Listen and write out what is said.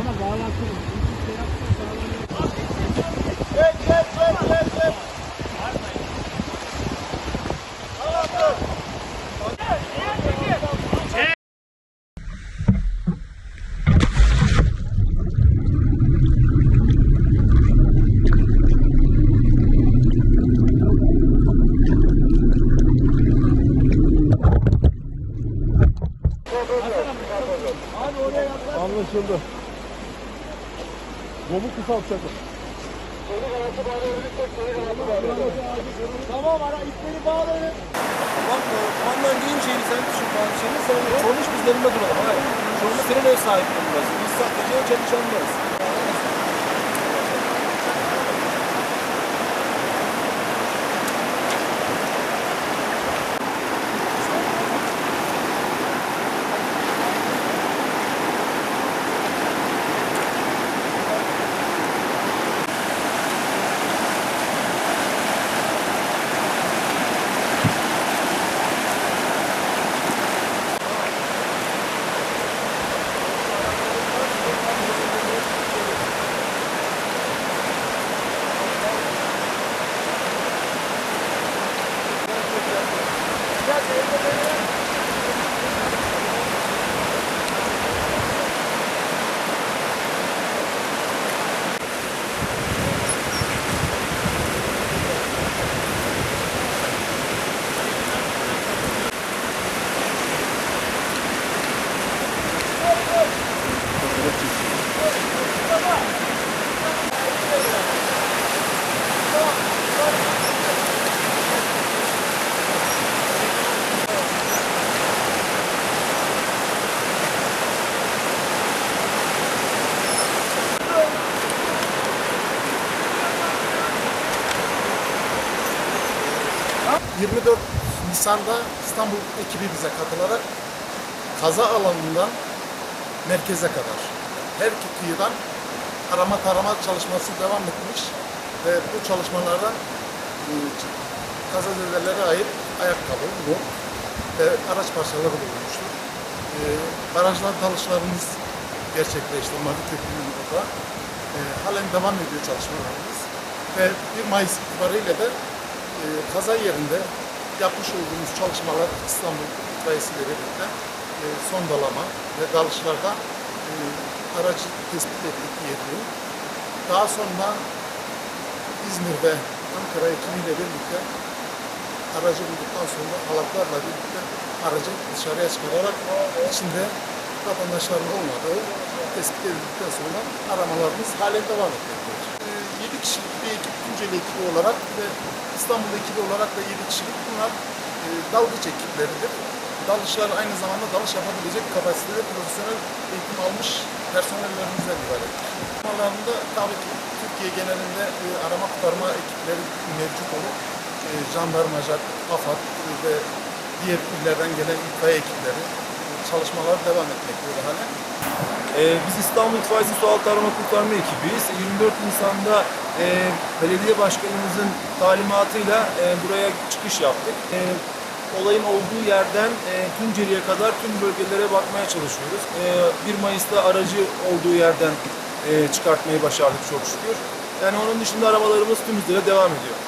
Ona bağlatırım. Anlaşıldı. Gomu kısaltacak. Tamam ara ipleri bağlayın. Bak Van'dan Geyimşehir'i sen düşün Fatih'ini sen konuş biz duralım. Hayır. Anda senin ev sahipliğin burası. Biz sadece çalışanlarız. はい。24 Nisan'da İstanbul ekibi bize katılarak kaza alanından merkeze kadar her iki kıyıdan arama tarama çalışması devam etmiş ve bu çalışmalardan e, kazazedelere ait ayakkabı, mum ve araç parçaları bulunmuştur. E, barajlar dalışlarımız gerçekleşti Mavi Köprü'nün burada. E, halen devam ediyor çalışmalarımız ve 1 Mayıs itibariyle de kaza yerinde yapmış olduğumuz çalışmalar İstanbul itfaiyesiyle birlikte e, son dalama ve dalışlarda e, aracı tespit ettik yerini. Daha sonra İzmir ve Ankara ekibiyle birlikte aracı bulduktan sonra halatlarla birlikte aracı dışarıya çıkararak içinde vatandaşların olmadığı tespit edildikten sonra aramalarımız halen devam etmektedir. 7 kişilik bir ekip, Tunceli ekibi olarak ve İstanbul ekibi olarak da 7 kişilik bunlar e, dalgıç ekipleridir. Dalışlar aynı zamanda dalış yapabilecek kapasitede profesyonel eğitim almış personellerimizden ibarettir. Aramalarında tabii ki Türkiye genelinde e, arama kurtarma ekipleri mevcut olup e, jandarmacak, AFAD ve diğer illerden gelen itfaiye ekipleri çalışmalar devam etmektedir halen. Ee, biz İstanbul İtfaiyesi Su Altı Arama Kurtarma ekibiyiz. 24 Nisan'da e, belediye başkanımızın talimatıyla e, buraya çıkış yaptık. E, olayın olduğu yerden e, Tunceli'ye kadar tüm bölgelere bakmaya çalışıyoruz. E, 1 Mayıs'ta aracı olduğu yerden e, çıkartmayı başardık çok şükür. Yani onun dışında aramalarımız tüm hızıyla devam ediyor.